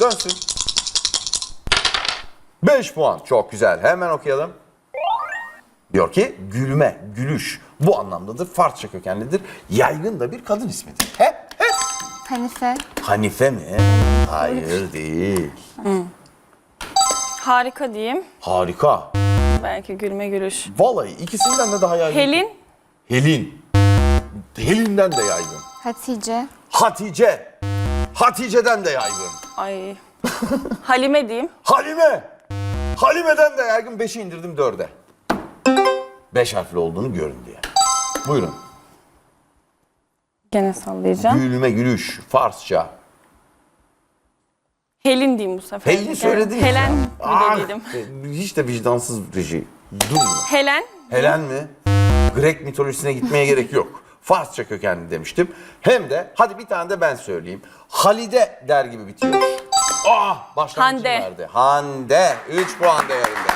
Dönsün. 5 puan. Çok güzel. Hemen okuyalım. Diyor ki gülme, gülüş bu anlamdadır. Farsça kökenlidir. Yaygın da bir kadın ismidir. He? He? Hanife. Hanife mi? Hayır değil. Harika diyeyim. Harika. Belki gülme gülüş. Vallahi ikisinden de daha yaygın. Helin. Helin. Helin'den de yaygın. Hatice. Hatice. Hatice'den de yaygın. Ay. Halime diyeyim. Halime. Halime'den de yaygın. Beşi indirdim dörde. Beş harfli olduğunu görün diye. Buyurun. Gene sallayacağım. Gülme, gülüş, Farsça. Helin diyeyim bu sefer. Helin söylediniz Helen mi Ah, dediydim? Hiç de vicdansız reji. Durmuyor. Helen. Helen mi? Grek mitolojisine gitmeye gerek yok. Farsça kökenli demiştim. Hem de hadi bir tane de ben söyleyeyim. Halide der gibi bitiyor. Ah başlangıcı Hande. verdi. Hande. 3 puan değerinde.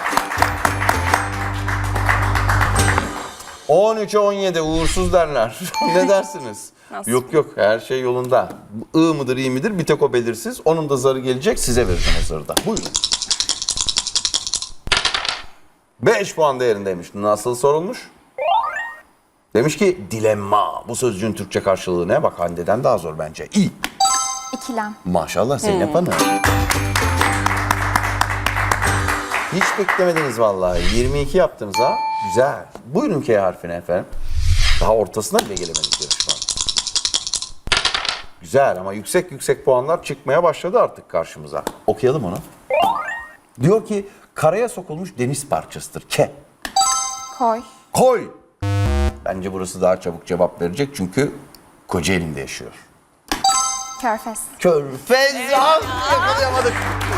13'e 17 uğursuz derler. ne dersiniz? Nasıl? Yok yok her şey yolunda. I mıdır iyi midir bir tek o belirsiz. Onun da zarı gelecek size vereceğim o zarı da. Buyurun. 5 puan değerindeymiş. Nasıl sorulmuş? Demiş ki dilemma. Bu sözcüğün Türkçe karşılığı ne? Bak Hande'den daha zor bence. İyi. İkilem. Maşallah Zeynep Hanım. Hiç beklemediniz vallahi. 22 yaptınız ha. Güzel. Buyurun K harfine efendim. Daha ortasına bile gelemedik yarışmanın. Güzel ama yüksek yüksek puanlar çıkmaya başladı artık karşımıza. Okuyalım onu. Diyor ki karaya sokulmuş deniz parçasıdır. Ke. Koy. Koy. Bence burası daha çabuk cevap verecek çünkü Kocaeli'nde yaşıyor. Körfez. Körfez ya. Yakalayamadık.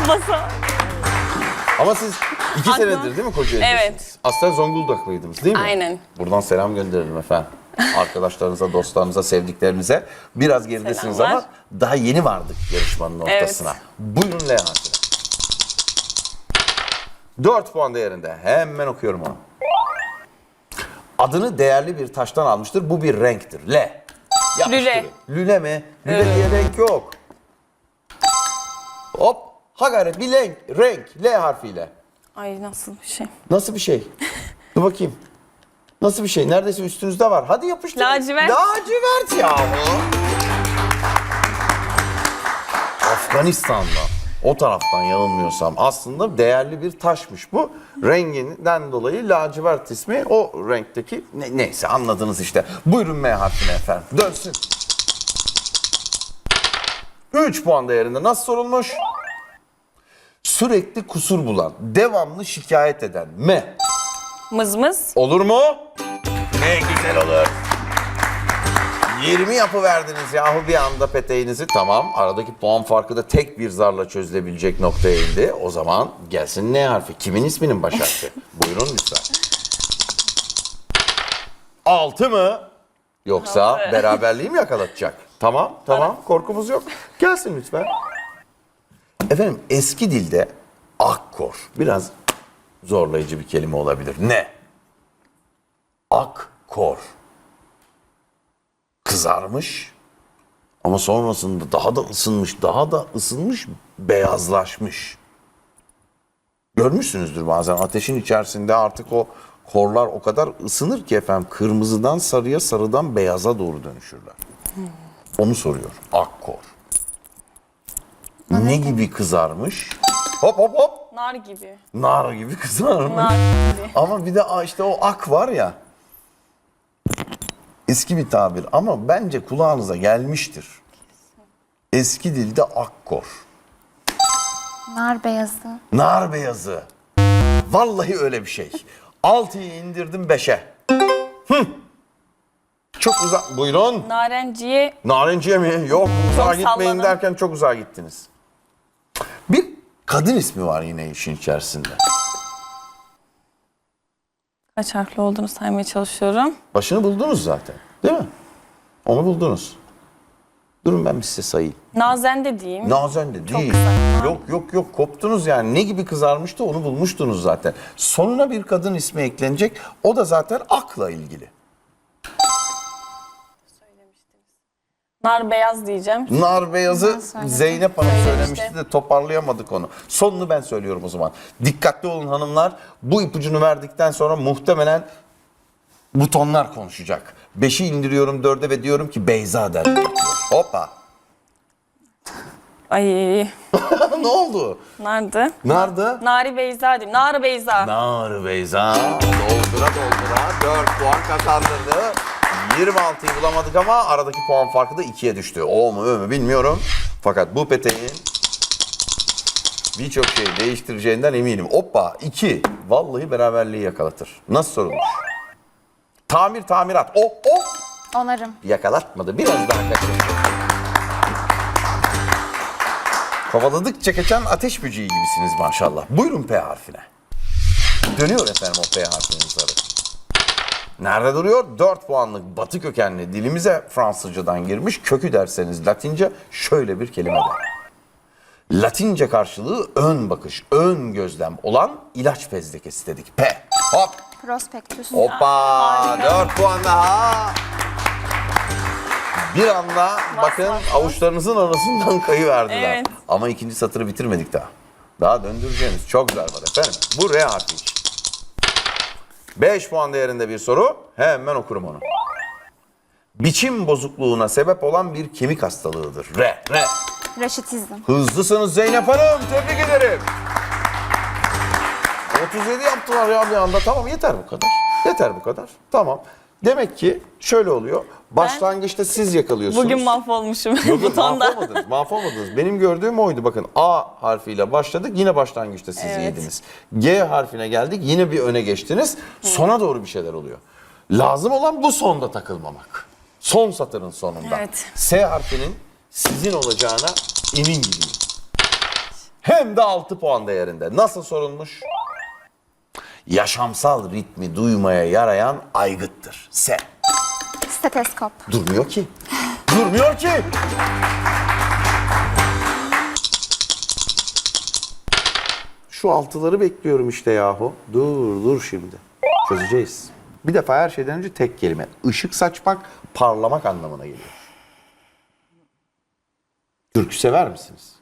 Masa. Ama siz iki senedir değil mi Kocaeli'desiniz? Evet. Aslen Zonguldaklıydınız değil mi? Aynen. Buradan selam gönderelim efendim. Arkadaşlarınıza, dostlarınıza, sevdiklerinize. Biraz geridesiniz Selamlar. ama daha yeni vardık yarışmanın Evet. ortasına. Buyurun L harfine. 4 puan değerinde. Hemen okuyorum onu. Adını değerli bir taştan almıştır. Bu bir renktir. L. Yapıştırın. Lüle. Lüle mi? Lüle diye renk yok. Hop. Ha gayret bir renk. Renk. L harfiyle. Ay nasıl bir şey. Nasıl bir şey? Dur bakayım. Nasıl bir şey? Neredeyse üstünüzde var. Hadi yapıştır. Lacivert. Lacivert yahu. Afganistan'da o taraftan yanılmıyorsam aslında değerli bir taşmış bu. Renginden dolayı lacivert ismi o renkteki ne- neyse anladınız işte. Buyurun M harfine efendim. Dönsün. 3 puan değerinde nasıl sorulmuş? Sürekli kusur bulan, devamlı şikayet eden M. Mızmız. Olur mu? Ne güzel olur. 20 yapı verdiniz yahu bir anda peteğinizi. Tamam aradaki puan farkı da tek bir zarla çözülebilecek noktaya indi. O zaman gelsin ne harfi? Kimin isminin baş harfi? Buyurun lütfen. 6 mı? Yoksa Altı. beraberliği mi yakalatacak? Tamam tamam korkumuz yok. Gelsin lütfen. Efendim eski dilde akkor biraz zorlayıcı bir kelime olabilir. Ne? Akkor. Kızarmış ama sonrasında daha da ısınmış, daha da ısınmış, beyazlaşmış. Görmüşsünüzdür bazen ateşin içerisinde artık o korlar o kadar ısınır ki efendim kırmızıdan sarıya, sarıdan beyaza doğru dönüşürler. Onu soruyor. Akkor. Ne gibi kızarmış? Hop hop hop. Nar gibi. Nar gibi kızarmış. Nar gibi. Ama bir de işte o ak var ya. Eski bir tabir ama bence kulağınıza gelmiştir. Eski dilde akkor. Nar beyazı. Nar beyazı. Vallahi öyle bir şey. Altıyı indirdim beşe. Hı. Çok uzak. Buyurun. Narenciye. Narenciye mi? Yok uzağa gitmeyin derken çok uzağa gittiniz. Bir kadın ismi var yine işin içerisinde. Kaç harfli olduğunu saymaya çalışıyorum. Başını buldunuz zaten. Değil mi? Onu buldunuz. Durun ben bir size sayayım. Nazen de diyeyim. Nazen de değil. kısa. Yok yok yok koptunuz yani. Ne gibi kızarmıştı onu bulmuştunuz zaten. Sonuna bir kadın ismi eklenecek. O da zaten akla ilgili. Nar beyaz diyeceğim. Nar beyazı. Zeynep Hanım Söylemişti. söylemişti de toparlayamadık onu. Sonunu ben söylüyorum o zaman. Dikkatli olun hanımlar. Bu ipucunu verdikten sonra muhtemelen butonlar konuşacak. Beşi indiriyorum dörde ve diyorum ki Beyza der. Hoppa. Ay ne oldu? nerede? Nerede? Nari Beyza diyeyim. Nar Beyza. Nar Beyza doldura doldura 4 puan kazandırdı. 26'yı bulamadık ama aradaki puan farkı da 2'ye düştü. O mu ö mü bilmiyorum. Fakat bu peteğin birçok şey değiştireceğinden eminim. Hoppa 2. Vallahi beraberliği yakalatır. Nasıl sorulmuş? Tamir tamirat. O o Onarım. yakalatmadı. Biraz daha kaçırdı. Kovaladıkça kaçan ateş böceği gibisiniz maşallah. Buyurun P harfine. Dönüyor efendim o P harfinin zarı. Nerede duruyor? 4 puanlık batı kökenli dilimize Fransızcadan girmiş. Kökü derseniz Latince şöyle bir kelime var. Latince karşılığı ön bakış, ön gözlem olan ilaç fezlekesi dedik. P. Hop. Prospektüs. Hoppa! 4 puan daha. Bir anda bakın avuçlarınızın arasından kayıverdiler. Evet. Ama ikinci satırı bitirmedik daha. Daha döndüreceğimiz çok zar var efendim. Bu R harfi için. 5 puan değerinde bir soru. Hemen okurum onu. Biçim bozukluğuna sebep olan bir kemik hastalığıdır. R, R. Raşitizm. Hızlısınız Zeynep Hanım. Tebrik ederim. 37 yaptılar ya bir anda. Tamam yeter bu kadar. Yeter bu kadar. Tamam. Demek ki şöyle oluyor. Başlangıçta siz yakalıyorsunuz. Bugün mahvolmuşum Yok, yok, butonda. mahvolmadınız, mahvolmadınız. Benim gördüğüm oydu. Bakın A harfiyle başladık. Yine başlangıçta siz Evet. yediniz. G harfine geldik. Yine bir öne geçtiniz. Sona doğru bir şeyler oluyor. Lazım olan bu sonda takılmamak. Son satırın sonunda. Evet. S harfinin sizin olacağına emin gibiyim. Hem de 6 puan değerinde. Nasıl sorulmuş? Yaşamsal ritmi duymaya yarayan aygıttır. S. Steteskop. Durmuyor ki. Durmuyor ki. Şu altıları bekliyorum işte yahu. Dur dur şimdi. Çözeceğiz. Bir defa her şeyden önce tek kelime. Işık saçmak, parlamak anlamına geliyor. Türkü sever misiniz?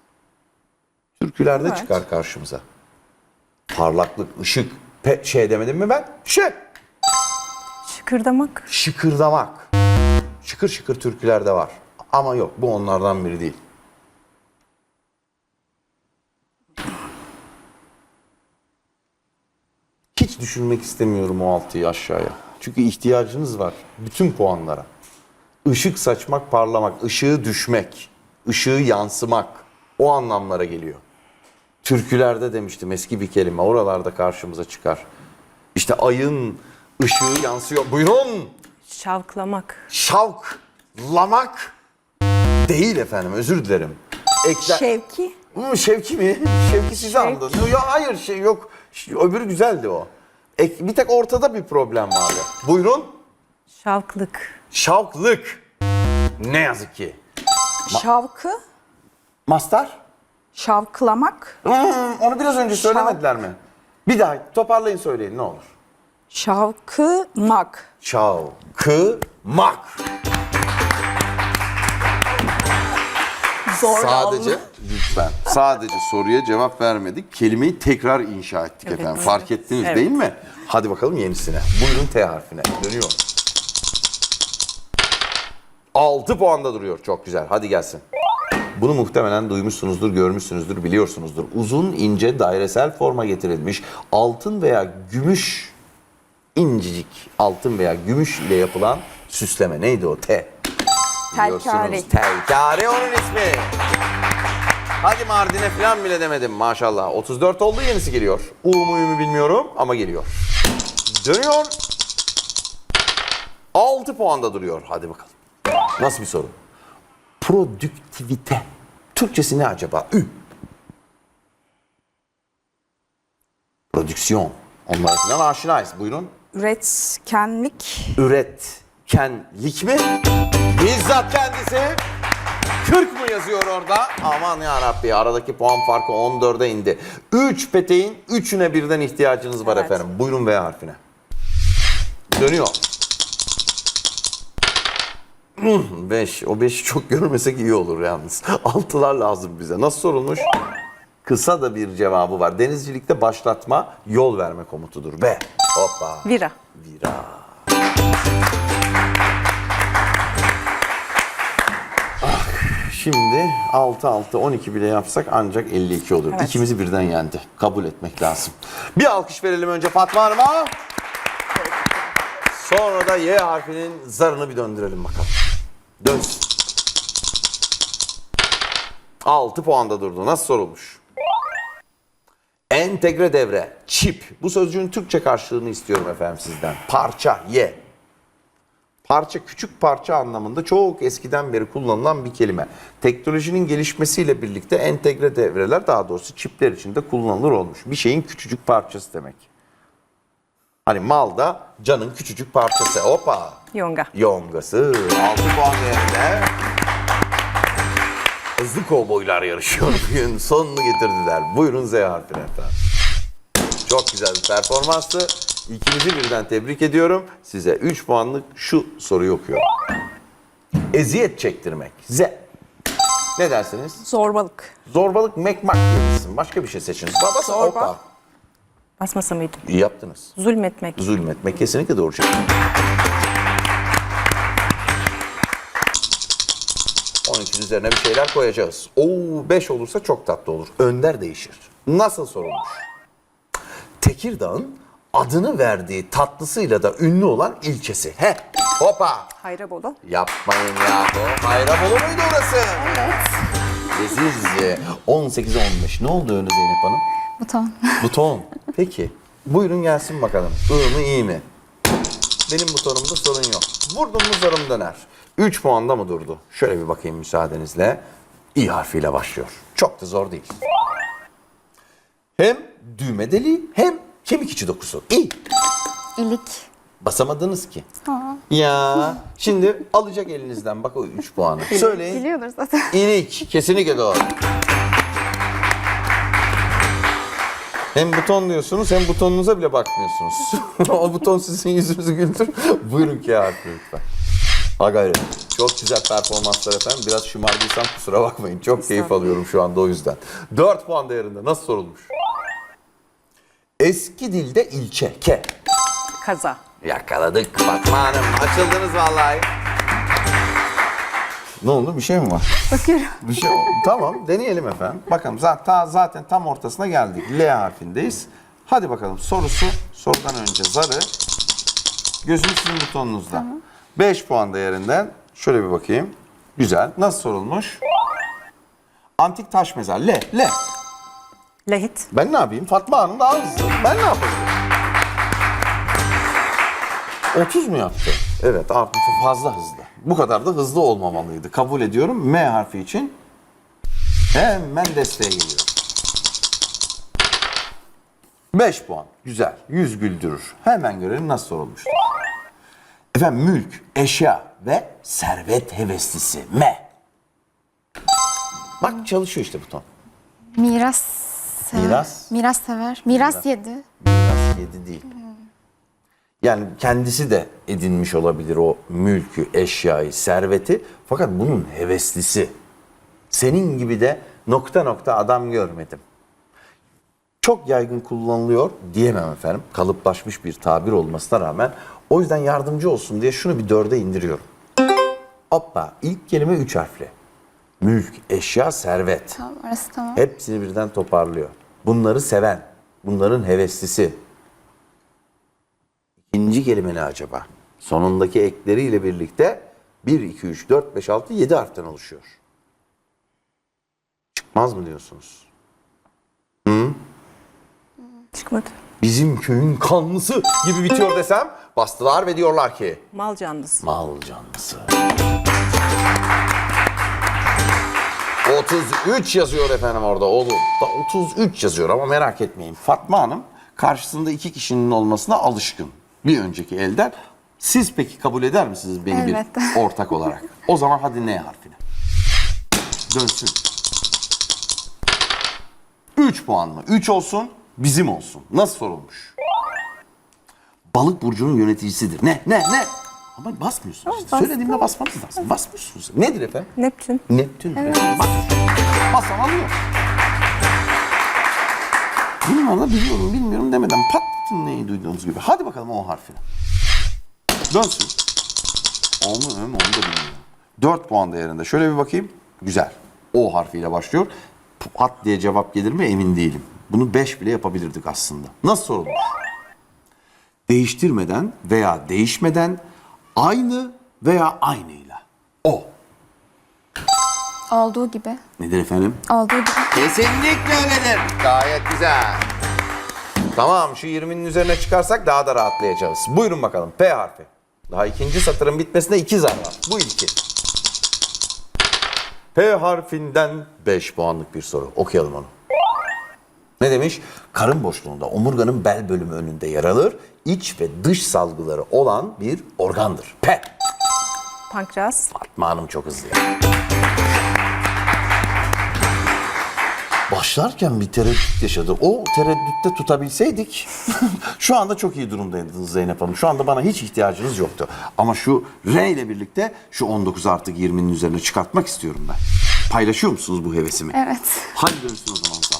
Türkülerde Evet. çıkar karşımıza. Parlaklık, ışık. Pe- şey demedim mi ben? Şey. Şıkırdamak. Şıkırdamak. Şıkır şıkır türkülerde var. Ama yok bu onlardan biri değil. Hiç düşünmek istemiyorum o altıyı aşağıya. Çünkü ihtiyacınız var bütün puanlara. Işık saçmak, parlamak, ışığı düşmek, ışığı yansımak o anlamlara geliyor. Türkülerde demiştim eski bir kelime oralarda karşımıza çıkar. İşte ayın ışığı yansıyor. Buyurun. Şavklamak. Şavklamak değil efendim özür dilerim. Ekle... Şevki. Hı, Şevki mi? Şevki size anladı. Ya hayır şey yok. Öbürü güzeldi o. Ek, bir tek ortada bir problem vardı. Buyurun. Şavklık. Şavklık. Ne yazık ki. Şavkı, Mastar? Şavklamak, Hmm, onu biraz önce söylemediler mi? Bir daha toparlayın söyleyin ne olur. şavkımak. Şavkımak. Zor Sadece lütfen sadece soruya cevap vermedik. Kelimeyi tekrar inşa ettik efendim. Fark ettiniz değil mi? Hadi bakalım yenisine. Buyurun T harfine. Dönüyor. 6 puanda duruyor. Çok güzel. Hadi gelsin. Bunu muhtemelen duymuşsunuzdur, görmüşsünüzdür, biliyorsunuzdur. Uzun, ince, dairesel forma getirilmiş altın veya gümüş incecik altın veya gümüş ile yapılan süsleme. Neydi o? T. Telkari. Telkari onun ismi. Hadi Mardin'e falan bile demedim maşallah. 34 oldu yenisi geliyor. U mu Ü mü bilmiyorum ama geliyor. Dönüyor. 6 puanda duruyor. Hadi bakalım. Nasıl bir soru? Produktivite. Türkçesi ne acaba? Ü. Prodüksiyon. Onlara falan aşinayız. Buyurun. Üretkenlik, üretkenlik mi? Bizzat kendisi 40 mı yazıyor orada? Aman ya Rabbi aradaki puan farkı 14'e indi. 3 peteğin 3'üne birden ihtiyacınız var efendim. Buyurun V harfine. Dönüyor. 5. O 5'i çok görmesek iyi olur yalnız. Altılar lazım bize. Nasıl sorulmuş? Kısa da bir cevabı var. Denizcilikte başlatma, yol verme komutudur. B. Hoppa. Vira. Vira. Ah, Şimdi 6 6 12 bile yapsak ancak 52 olur. Evet. İkimizi birden yendi. Kabul etmek lazım. Bir alkış verelim önce Fatma Hanım'a. Sonra da Y harfinin zarını bir döndürelim bakalım. Dönsün. 6 puanda durdu. Nasıl sorulmuş? Entegre devre, çip. Bu sözcüğün Türkçe karşılığını istiyorum efendim sizden. Parça, ye. Parça, küçük parça anlamında çok eskiden beri kullanılan bir kelime. Teknolojinin gelişmesiyle birlikte entegre devreler daha doğrusu çipler içinde kullanılır olmuş. Bir şeyin küçücük parçası demek. Hani mal da canın küçücük parçası. Hoppa. Yonga. Yongası 6 puan değerinde. Hızlı kovboylar yarışıyor bugün. Sonunu getirdiler. Buyurun Z harfine efendim. Çok güzel bir performanstı. İkinizi birden tebrik ediyorum. Size 3 puanlık şu soruyu okuyorum. Eziyet çektirmek. Z. Ne dersiniz? Zorbalık. Zorbalık mekmak diyebilirsin. Başka bir şey seçiniz. Babası Zorba. hoppa. Basmasa mıydım? Yaptınız. Zulmetmek. Zulmetmek kesinlikle doğru şey. 12'nin üzerine bir şeyler koyacağız. Oo 5 olursa çok tatlı olur. Önder değişir. Nasıl sorulmuş? Tekirdağ'ın adını verdiği tatlısıyla da ünlü olan ilçesi. He, hopa. Hayrabolu. Yapmayın yahu. Hayrabolu muydu orası? Evet. Leziz. 18'e 15. Ne oldu öyle Zeynep Hanım? Buton. Buton. Peki. Buyurun gelsin bakalım. I mı iyi mi? Benim butonumda sorun yok. Vurdum mu zarım döner. 3 puanda mı durdu? Şöyle bir bakayım müsaadenizle. İ harfiyle başlıyor. Çok da zor değil. Hem düğme deliği hem kemik içi dokusu. İ. İlik. Basamadınız ki. Ya. Şimdi alacak elinizden bak o 3 puanı. Söyleyin. Biliyordur zaten. İlik. Kesinlikle doğru. Hem buton diyorsunuz hem butonunuza bile bakmıyorsunuz. o buton sizin yüzünüzü güldür. Buyurun ki harfi lütfen. Ha gayret. Çok güzel performanslar efendim. Biraz şımardıysam kusura bakmayın. Çok keyif alıyorum şu anda o yüzden. 4 puan değerinde. Nasıl sorulmuş? Eski dilde ilçe. Ke. Kaza. Yakaladık Fatma Hanım. Açıldınız vallahi. Ne oldu? Bir şey mi var? Bakıyorum. Bir şey Tamam deneyelim efendim. Bakalım zaten, zaten tam ortasına geldik. L harfindeyiz. Hadi bakalım sorusu sorudan önce zarı gözüm sizin butonunuzda. 5 puan değerinden şöyle bir bakayım. Güzel. Nasıl sorulmuş? Antik taş mezar. L. L. Lahit. Ben ne yapayım? Fatma Hanım daha hızlı. Ben ne yapayım? 30 mu yaptı? Evet artık fazla hızlı. Bu kadar da hızlı olmamalıydı. Kabul ediyorum. M harfi için hemen desteğe geliyor. 5 puan. Güzel. 100 güldürür. Hemen görelim nasıl sorulmuş. Efendim mülk, eşya ve servet heveslisi. M. Bak çalışıyor işte buton. Miras sever. Miras? Miras sever. Miras yedi. Miras yedi değil. Yani kendisi de edinmiş olabilir o mülkü, eşyayı, serveti. Fakat bunun heveslisi. Senin gibi de nokta nokta adam görmedim. Çok yaygın kullanılıyor diyemem efendim. Kalıplaşmış bir tabir olmasına rağmen. O yüzden yardımcı olsun diye şunu bir dörde indiriyorum. Hoppa ilk kelime üç harfli. Mülk, eşya, servet. Tamam orası tamam. Hepsini birden toparlıyor. Bunları seven, bunların heveslisi. İkinci kelime ne acaba? Sonundaki ekleriyle birlikte 1, 2, 3, 4, 5, 6, 7 harften oluşuyor. Çıkmaz mı diyorsunuz? Çıkmadı. Bizim köyün kanlısı gibi bitiyor desem bastılar ve diyorlar ki Mal canlısı. mal canlısı. 33 yazıyor efendim orada. Oğlum da 33 yazıyor ama merak etmeyin. Fatma Hanım karşısında iki kişinin olmasına alışkın. Bir önceki elden. Siz peki kabul eder misiniz beni Elbette. bir ortak olarak? O zaman hadi ne harfine? Dönsün. 3 puan mı? 3 olsun, bizim olsun. Nasıl sorulmuş? Balık burcunun yöneticisidir. Ne? Ne? Ne? Ama basmıyorsunuz. işte. Söylediğimde basmanız lazım. Basmıyorsunuz. Nedir efendim? Neptün. Neptün. Bas. Basan alıyor. Bunlarla biliyorum bilmiyorum demeden pat neyi duyduğunuz gibi. Hadi bakalım o harfine. Dönsün. Onu mu onu da bilmiyorum. 4 puan değerinde. Şöyle bir bakayım. Güzel. O harfiyle başlıyor. Pat diye cevap gelir mi emin değilim. Bunu 5 bile yapabilirdik aslında. Nasıl sorulur? Değiştirmeden veya değişmeden aynı veya aynıyla. O. Olduğu gibi. Nedir efendim? Olduğu gibi. Kesinlikle öyledir. Gayet güzel. Tamam şu 20'nin üzerine çıkarsak daha da rahatlayacağız. Buyurun bakalım P harfi. Daha ikinci satırın bitmesine iki zar var. Bu ilki. P harfinden 5 puanlık bir soru. Okuyalım onu. Ne demiş? Karın boşluğunda omurganın bel bölümü önünde yer alır. İç ve dış salgıları olan bir organdır. P. Pankreas. Fatma Hanım çok hızlı. ya. Başlarken bir tereddüt yaşadı. O tereddütte tutabilseydik şu anda çok iyi durumdaydınız Zeynep Hanım. Şu anda bana hiç ihtiyacınız yoktu. Ama şu R ile birlikte şu 19 artık 20'nin üzerine çıkartmak istiyorum ben. Paylaşıyor musunuz bu hevesimi? Evet. Hadi dönsün o zaman sağ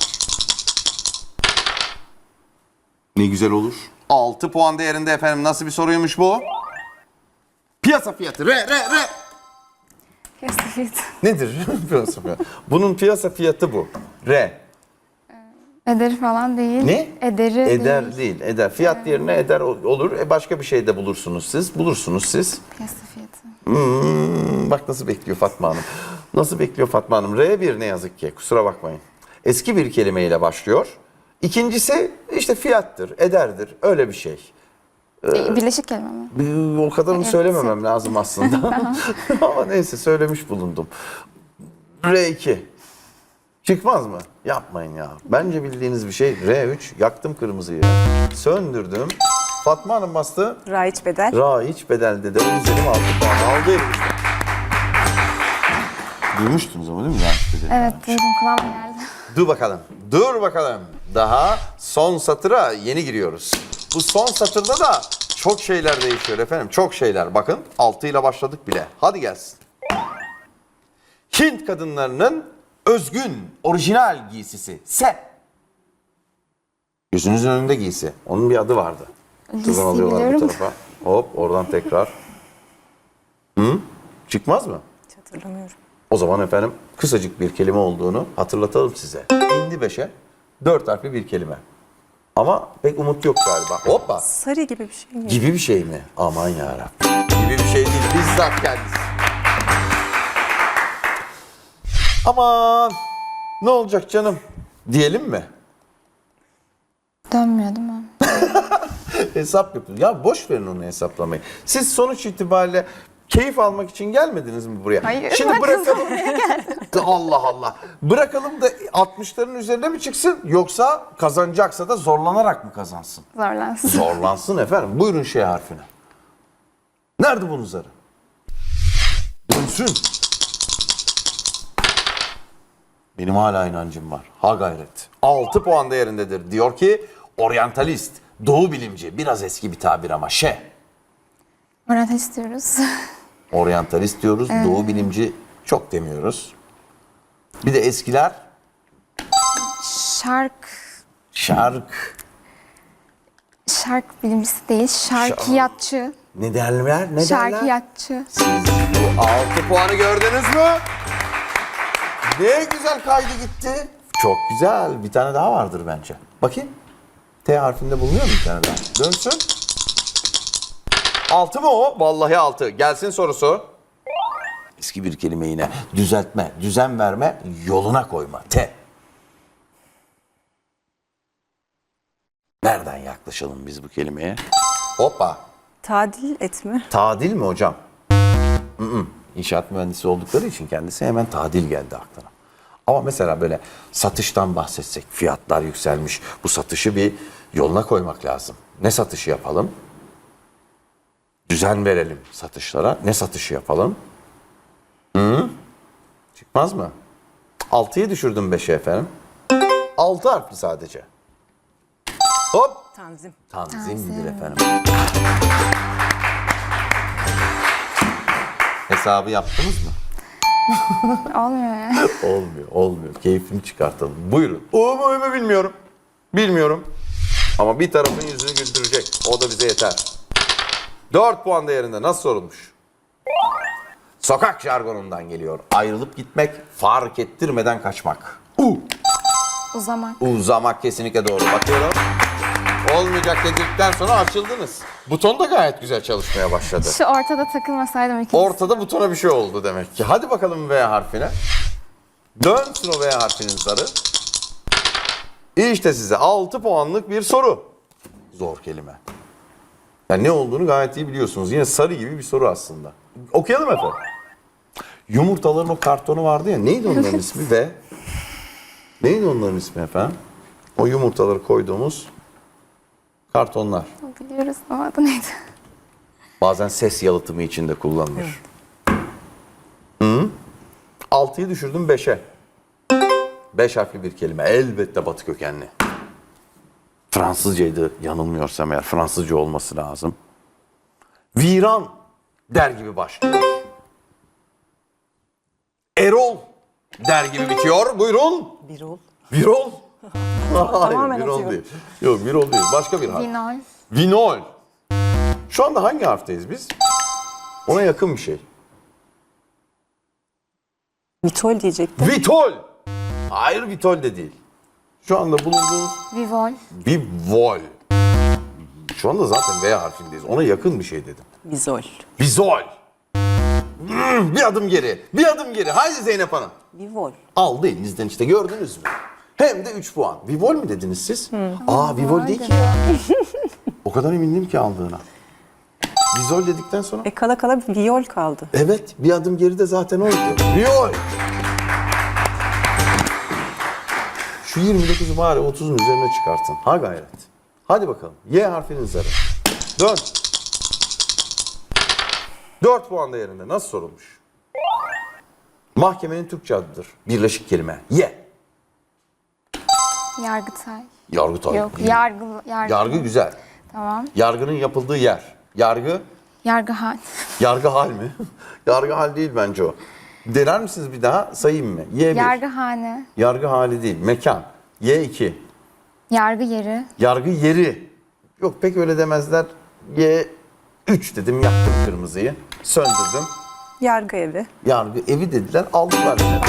Ne güzel olur. 6 puan değerinde efendim. Nasıl bir soruymuş bu? Piyasa fiyatı. R, R, R. Piyasa fiyatı. Nedir piyasa fiyatı? Bunun piyasa fiyatı bu. R. Ederi falan değil. Ne? Ederi Eder değil. değil. Eder. Fiyat yerine eder ol- olur. E başka bir şey de bulursunuz siz. Bulursunuz siz. Piyasa fiyatı. Hmm, bak nasıl bekliyor Fatma Hanım. Nasıl bekliyor Fatma Hanım? R1 ne yazık ki. Kusura bakmayın. Eski bir kelimeyle başlıyor. İkincisi işte fiyattır, ederdir. Öyle bir şey. E, Birleşik kelime mi? Bir- O kadarını Evet. söylememem lazım aslında. Ama neyse söylemiş bulundum. R2. Çıkmaz mı? Yapmayın ya. Bence bildiğiniz bir şey. R3. Yaktım kırmızıyı. Söndürdüm. Fatma Hanım bastı. Raiç bedel. Ra hiç bedel dedi. O üzerim altı puan aldı elimizde. Duymuştunuz ama değil mi? Yanlış bedeli. Evet duydum kulağıma geldi. Dur bakalım. Dur bakalım. Daha son satıra yeni giriyoruz. Bu son satırda da çok şeyler değişiyor efendim. Çok şeyler. Bakın 6 ile başladık bile. Hadi gelsin. Hint kadınlarının özgün, orijinal giysisi. Se. Gözünüzün önünde giysi. Onun bir adı vardı. Şuradan alıyorlar bu biliyorum. tarafa. Hop oradan tekrar. Hı? Çıkmaz mı? Hiç hatırlamıyorum. O zaman efendim kısacık bir kelime olduğunu hatırlatalım size. İndi beşe dört harfli bir kelime. Ama pek umut yok galiba. Hoppa. Sarı gibi bir şey mi? Gibi bir şey mi? Aman yarabbim. Gibi bir şey değil. Bizzat kendisi. Aman. Ne olacak canım? Diyelim mi? Dönmüyor değil mi? Hesap yapın. Ya boş verin onu hesaplamayı. Siz sonuç itibariyle keyif almak için gelmediniz mi buraya? Hayır, Şimdi bırakalım. Allah Allah. Bırakalım da 60'ların üzerine mi çıksın yoksa kazanacaksa da zorlanarak mı kazansın? Zorlansın. Zorlansın efendim. Buyurun şey harfine. Nerede bunun zarı? Dönsün. Benim hala inancım var. Ha gayret. 6 puan değerindedir. Diyor ki oryantalist, doğu bilimci. Biraz eski bir tabir ama şey. Murat istiyoruz. Oryantalist diyoruz, doğu bilimci çok demiyoruz. Bir de eskiler Şark. şark, Şark bilimcisi değil. Şarkiyatçı. ne derler, ne derler? Şarkiyatçı. Siz bu 6 puanı gördünüz mü? Ne güzel kaydı gitti. Çok güzel. Bir tane daha vardır bence. Bakayım. T harfinde bulunuyor mu bir tane daha? Dönsün. 6 mı o? Vallahi 6. Gelsin sorusu. Eski bir kelime yine. Düzeltme, düzen verme, yoluna koyma. T. Nereden yaklaşalım biz bu kelimeye? Hoppa. Tadil etme. Tadil mi hocam? Hı-hı. İnşaat mühendisi oldukları için kendisi hemen tadil geldi aklına. Ama mesela böyle satıştan bahsetsek, fiyatlar yükselmiş. Bu satışı bir yoluna koymak lazım. Ne satışı yapalım? Düzen verelim satışlara. Ne satışı yapalım? Hı? Çıkmaz mı? 6'yı düşürdüm 5'e efendim. 6 harfli sadece. Hop! Tanzim. Tanzimdir efendim. Hesabı yaptınız mı? Olmuyor ya. Olmuyor, olmuyor. Keyfini çıkartalım. Buyurun. O mu öyle mi bilmiyorum. Bilmiyorum. Ama bir tarafın yüzünü güldürecek. O da bize yeter. 4 puan değerinde nasıl sorulmuş? Sokak jargonundan geliyor. Ayrılıp gitmek, fark ettirmeden kaçmak. U. Uzamak. Uzamak kesinlikle doğru. Bakıyorum. Olmayacak dedikten sonra açıldınız. Buton da gayet güzel çalışmaya başladı. Şu ortada takılmasaydım ikinci. Ortada butona bir şey oldu demek ki. Hadi bakalım V harfine. Dönsün o V harfinin zarı. İşte size 6 puanlık bir soru. Zor kelime. Yani ne olduğunu gayet iyi biliyorsunuz. Yine sarı gibi bir soru aslında. Okuyalım efendim. Yumurtaların o kartonu vardı ya. Neydi onların ismi V? Neydi onların ismi efendim? O yumurtaları koyduğumuz kartonlar. Biliyoruz ama adı neydi? Bazen ses yalıtımı için de kullanılır. Hı? 6'yı düşürdüm 5'e. 5 harfli bir kelime. Elbette batı kökenli. Fransızcaydı yanılmıyorsam eğer. Fransızca olması lazım. Viran der gibi başlıyor. Erol der gibi bitiyor. Buyurun. Birol. Birol. Hayır, Tamamen Birol atıyorum. değil. Yok Birol değil. Başka bir harf. Vinol. Vinol. Şu anda hangi harfteyiz biz? Ona yakın bir şey. Vitol diyecektim. Vitol. Hayır Vitol de değil. Şu anda bulunduğumuz Vivol. Vivol. Şu anda zaten V harfindeyiz. Ona yakın bir şey dedim. Vizol. Vizol. Hmm, bir adım geri. Bir adım geri. Haydi Zeynep Hanım. Vivol. Aldı elinizden işte gördünüz mü? Hem de 3 puan. Vivol mi dediniz siz? Aa Vivol değil ki o kadar emindim ki aldığına. Vizol dedikten sonra E kala kala viyol kaldı. Evet, bir adım geride zaten oydu. Viol. Şu 29'u bari 30'un üzerine çıkartın. Ha gayret. Hadi bakalım. Y harfinin zarı. Dön. 4 puan değerinde. Nasıl sorulmuş? Mahkemenin Türkçe adıdır. Birleşik kelime. Y. Yargıtay. Yargıtay. Yok yargı. Yargı. Yargı güzel. Tamam. Yargının yapıldığı yer. Yargı Yargıhan. Yargı hal mi? Yargı hal değil bence o. Dener misiniz bir daha? Sayayım mı? Y1. Yargıhane. Yargı hali değil. Mekan. Y2. Yargı yeri. Yargı yeri. Yok pek öyle demezler. Y3 dedim yaktım kırmızıyı. Söndürdüm. Yargı evi. Yargı evi dediler aldılar yine.